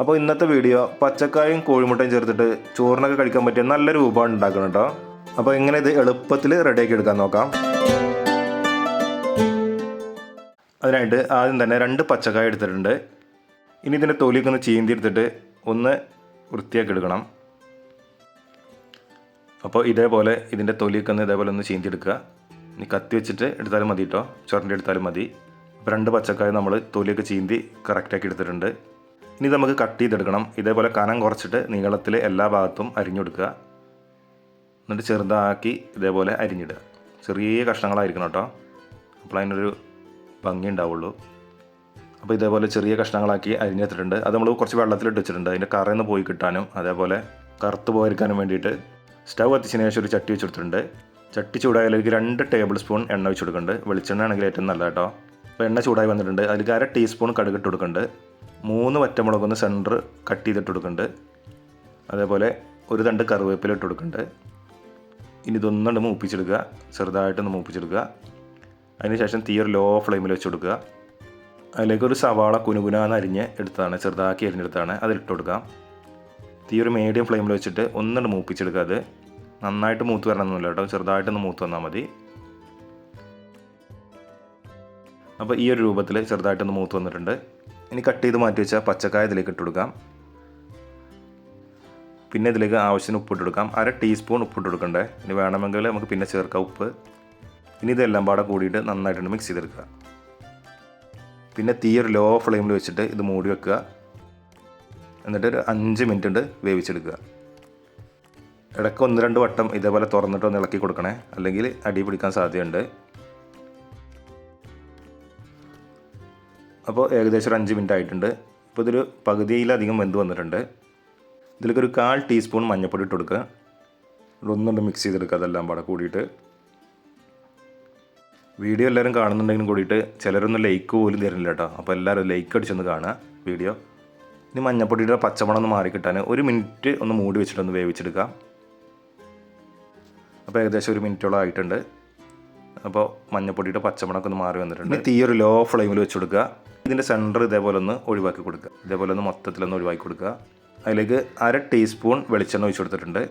അപ്പോൾ ഇന്നത്തെ വീഡിയോ പച്ചക്കായും കോഴിമുട്ടയും ചേർത്തിട്ട് ചോറിനൊക്കെ കഴിക്കാൻ പറ്റിയ നല്ലൊരു വിഭവമാണ് ഉണ്ടാക്കണം കേട്ടോ. അപ്പോൾ ഇങ്ങനെ ഇത് എളുപ്പത്തിൽ റെഡിയാക്കി എടുക്കാൻ നോക്കാം. അതിനായിട്ട് ആദ്യം തന്നെ രണ്ട് പച്ചക്കായ എടുത്തിട്ടുണ്ട്. ഇനി ഇതിന്റെ തൊലിയൊക്കെ ഒന്ന് ചീന്തി എടുത്തിട്ട് ഒന്ന് വൃത്തിയാക്കി എടുക്കണം. അപ്പോൾ ഇതേപോലെ ഇതിന്റെ തൊലിയൊക്കെ ഒന്ന് ഇതേപോലെ ഒന്ന് ചീന്തി എടുക്കുക. ഇനി കത്തി വെച്ചിട്ട് എടുത്താലും മതി കേട്ടോ. ചുരണ്ടി എടുത്താലും മതി. അപ്പോൾ രണ്ട് പച്ചക്കായ നമ്മൾ തൊലിയൊക്കെ ചീന്തി കറക്റ്റാക്കി എടുത്തിട്ടുണ്ട്. ഇനി നമുക്ക് കട്ട് ചെയ്തെടുക്കണം. ഇതേപോലെ കനം കുറച്ചിട്ട് നീളത്തിൽ എല്ലാ ഭാഗത്തും അരിഞ്ഞെടുക്കുക. എന്നിട്ട് ചെറുതാക്കി ഇതേപോലെ അരിഞ്ഞിടുക. ചെറിയ കഷ്ണങ്ങളായിരിക്കണം കേട്ടോ. അപ്പോൾ അതിനൊരു ഭംഗി ഉണ്ടാവുള്ളൂ. അപ്പോൾ ഇതേപോലെ ചെറിയ കഷ്ണങ്ങളാക്കി അരിഞ്ഞെടുത്തിട്ടുണ്ട്. അത് നമ്മൾ കുറച്ച് വെള്ളത്തിലിട്ട് വെച്ചിട്ടുണ്ട്. അതിന്റെ കറന്ന് പോയി കിട്ടാനും അതേപോലെ കറുത്ത് പോയിരിക്കാനും വേണ്ടിയിട്ട് സ്റ്റൗ കത്തിച്ചതിന് ശേഷം ഒരു ചട്ടി വെച്ചെടുത്തിട്ടുണ്ട് ചട്ടി ചൂടായാലേക്ക് രണ്ട് ടേബിൾ സ്പൂൺ എണ്ണ വെച്ച് കൊടുക്കുന്നുണ്ട്. വെളിച്ചെണ്ണ ആണെങ്കിൽ ഏറ്റവും നല്ല കേട്ടോ. അപ്പോൾ എണ്ണ ചൂടായി വന്നിട്ടുണ്ട്. അതിലേക്ക് അര ടീസ്പൂൺ കടുക് ഇട്ട് കൊടുക്കുന്നുണ്ട്. മൂന്ന് വറ്റമുളകൊന്ന് സെന്റർ കട്ട് ചെയ്തിട്ട് കൊടുക്കുന്നുണ്ട് അതേപോലെ ഒരു തണ്ട് കറിവേപ്പില ഇട്ട് കൊടുക്കുന്നുണ്ട് ഇനി ഇതൊന്നുകൊണ്ട് മൂപ്പിച്ചെടുക്കുക. ചെറുതായിട്ടൊന്ന് മൂപ്പിച്ചെടുക്കുക. അതിനുശേഷം തീ ഒരു ലോ ഫ്ലെയിമിൽ വെച്ച് കൊടുക്കുക അതിലേക്ക് ഒരു സവാള കുനുകുനാന്ന് അരിഞ്ഞ് എടുത്തതാണ്. ചെറുതാക്കി അരിഞ്ഞെടുത്താണ് അതിലിട്ട് കൊടുക്കാം തീ ഒരു മീഡിയം ഫ്ലെയിമിൽ വെച്ചിട്ട് ഒന്നുകൊണ്ട് മൂപ്പിച്ചെടുക്കുക അത്. നന്നായിട്ട് മൂത്ത് വരണമെന്നില്ല കേട്ടോ. ചെറുതായിട്ടൊന്ന് മൂത്ത് വന്നാൽ മതി. അപ്പോൾ ഈ ഒരു രൂപത്തിൽ ചെറുതായിട്ടൊന്ന് മൂത്ത് വന്നിട്ടുണ്ട്. ഇനി കട്ട് ചെയ്ത് മാറ്റി വെച്ചാൽ പച്ചക്കായ ഇതിലേക്ക് ഇട്ട് കൊടുക്കാം. പിന്നെ ഇതിലേക്ക് ആവശ്യത്തിന് ഉപ്പിട്ട് കൊടുക്കാം. അര ടീസ്പൂൺ ഉപ്പിട്ട് കൊടുക്കണ്ടേ. ഇനി വേണമെങ്കിൽ നമുക്ക് പിന്നെ ചേർക്കാം ഉപ്പ്. ഇനി ഇതെല്ലാം പാടെ കൂടിയിട്ട് നന്നായിട്ടൊന്ന് മിക്സ് ചെയ്തെടുക്കുക. പിന്നെ തീ ഒരു ലോ ഫ്ലെയിമിൽ വെച്ചിട്ട് ഇത് മൂടി വെക്കുക. എന്നിട്ട് ഒരു അഞ്ച് മിനിറ്റ് ഉണ്ട് വേവിച്ചെടുക്കുക. ഇടയ്ക്ക് ഒന്ന് രണ്ട് വട്ടം ഇതേപോലെ തുറന്നിട്ട് ഒന്ന് ഇളക്കി കൊടുക്കണേ. അല്ലെങ്കിൽ അടി പിടിക്കാൻ സാധ്യതയുണ്ട്. അപ്പോൾ ഏകദേശം ഒരു അഞ്ച് മിനിറ്റ് ആയിട്ടുണ്ട്. ഇപ്പോൾ ഇതൊരു പകുതിയിലധികം വെന്ത് വന്നിട്ടുണ്ട്. ഇതിലേക്ക് ഒരു കാൽ ടീസ്പൂൺ മഞ്ഞൾപ്പൊടി ഇട്ട് കൊടുക്കുക. ഒന്നുകൊണ്ട് മിക്സ് ചെയ്തെടുക്കുക അതെല്ലാം പാടെ കൂടിയിട്ട്. വീഡിയോ എല്ലാവരും കാണുന്നുണ്ടെങ്കിലും കൂടിയിട്ട് ചിലരൊന്നും ലൈക്ക് പോലും തരുന്നില്ല കേട്ടോ. അപ്പോൾ എല്ലാവരും ലൈക്ക് അടിച്ചൊന്ന് കാണുക വീഡിയോ. ഇനി മഞ്ഞപ്പൊടിയുടെ പച്ചമണം ഒന്ന് മാറി കിട്ടാൻ ഒരു മിനിറ്റ് ഒന്ന് മൂടി വെച്ചിട്ടൊന്ന് വേവിച്ചെടുക്കാം. അപ്പോൾ ഏകദേശം ഒരു മിനിറ്റോളം ആയിട്ടുണ്ട്. അപ്പോൾ മഞ്ഞപ്പൊടിയുടെ പച്ചമണമൊക്കെ ഒന്ന് മാറി വന്നിട്ടുണ്ട്. തീ ഒരു ലോ ഫ്ലെയിമിൽ വെച്ച് കൊടുക്കുക ഇതിന്റെ സെന്റർ ഇതേപോലെ ഒന്ന് ഒഴിവാക്കി കൊടുക്കുക. ഇതേപോലെ ഒന്ന് മൊത്തത്തിലൊന്ന് ഒഴിവാക്കി കൊടുക്കുക. അതിലേക്ക് അര ടീസ്പൂൺ വെളിച്ചെണ്ണ ഒഴിച്ചു കൊടുത്തിട്ടുണ്ട്.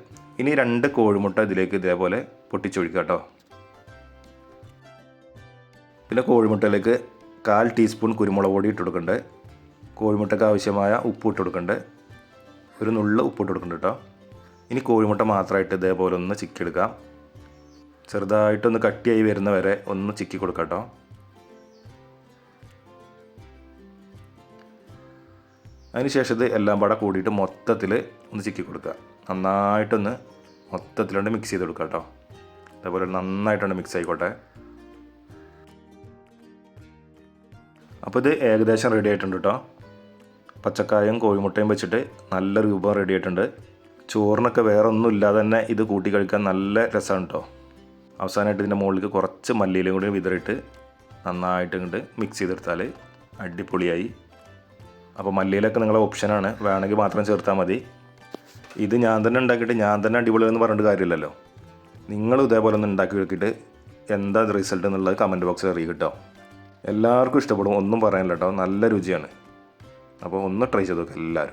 ഇനി രണ്ട് കോഴിമുട്ട ഇതിലേക്ക് ഇതേപോലെ പൊട്ടിച്ചൊഴിക്കുക കേട്ടോ. പിന്നെ കോഴിമുട്ടയിലേക്ക് കാൽ ടീസ്പൂൺ കുരുമുളക് പൊടി ഇട്ട് കൊടുക്കുന്നുണ്ട്. കോഴിമുട്ടയ്ക്ക് ആവശ്യമായ ഉപ്പ് ഇട്ട് കൊടുക്കുന്നുണ്ട്. ഒരു നുള്ള ഉപ്പ് ഇട്ട് കൊടുക്കുന്നുണ്ട് കേട്ടോ. ഇനി കോഴിമുട്ട മാത്രമായിട്ട് ഇതേപോലെ ഒന്ന് ചിക്കി എടുക്കാം ചെറുതായിട്ടൊന്ന് കട്ടിയായി വരുന്ന വരെ ഒന്ന് ചിക്കി കൊടുക്കാം കേട്ടോ അതിനുശേഷം ഇത് എല്ലാം പാടെ കൂടിയിട്ട് മൊത്തത്തിൽ ഒന്ന് ചിക്കി കൊടുക്കുക. നന്നായിട്ടൊന്ന് മൊത്തത്തിലുണ്ട് മിക്സ് ചെയ്ത് കൊടുക്കുക കേട്ടോ. അതേപോലെ നന്നായിട്ടൊന്ന് മിക്സ് ആയിക്കോട്ടെ. അപ്പോൾ ഇത് ഏകദേശം റെഡി ആയിട്ടുണ്ട് കേട്ടോ. പച്ചക്കായും കോഴിമുട്ടയും വെച്ചിട്ട് നല്ല രൂപം റെഡി ആയിട്ടുണ്ട്. ചോറിനൊക്കെ വേറെ ഒന്നും ഇല്ലാതെ തന്നെ ഇത് കൂട്ടി കഴിക്കാൻ നല്ല രസമാണ് കേട്ടോ. അവസാനമായിട്ട് ഇതിന്റെ മുകളിലേക്ക് കുറച്ച് മല്ലിയിലും കൂടി വിതറിയിട്ട് നന്നായിട്ട് ഇങ്ങോട്ട് മിക്സ് ചെയ്തെടുത്താൽ അടിപൊളിയായി. അപ്പോൾ മല്ലിയിലൊക്കെ നിങ്ങളെ ഓപ്ഷനാണ് വേണമെങ്കിൽ മാത്രം ചേർത്താൽ മതി. ഇത് ഞാൻ തന്നെ ഉണ്ടാക്കിയിട്ട് ഞാൻ തന്നെ അടിപൊളിയെന്ന് പറഞ്ഞിട്ട് കാര്യമില്ലല്ലോ. നിങ്ങൾ ഇതേപോലെ ഒന്ന് ഉണ്ടാക്കി നോക്കിയിട്ട് എന്താ റിസൾട്ട് എന്നുള്ളത് കമന്റ് ബോക്സിൽ അറിയിക്കുക കേട്ടോ എല്ലാവർക്കും ഇഷ്ടപ്പെടും. ഒന്നും പറയാനില്ല കേട്ടോ നല്ല രുചിയാണ്. അപ്പോൾ ഒന്ന് ട്രൈ ചെയ്ത് നോക്കുക എല്ലാവരും.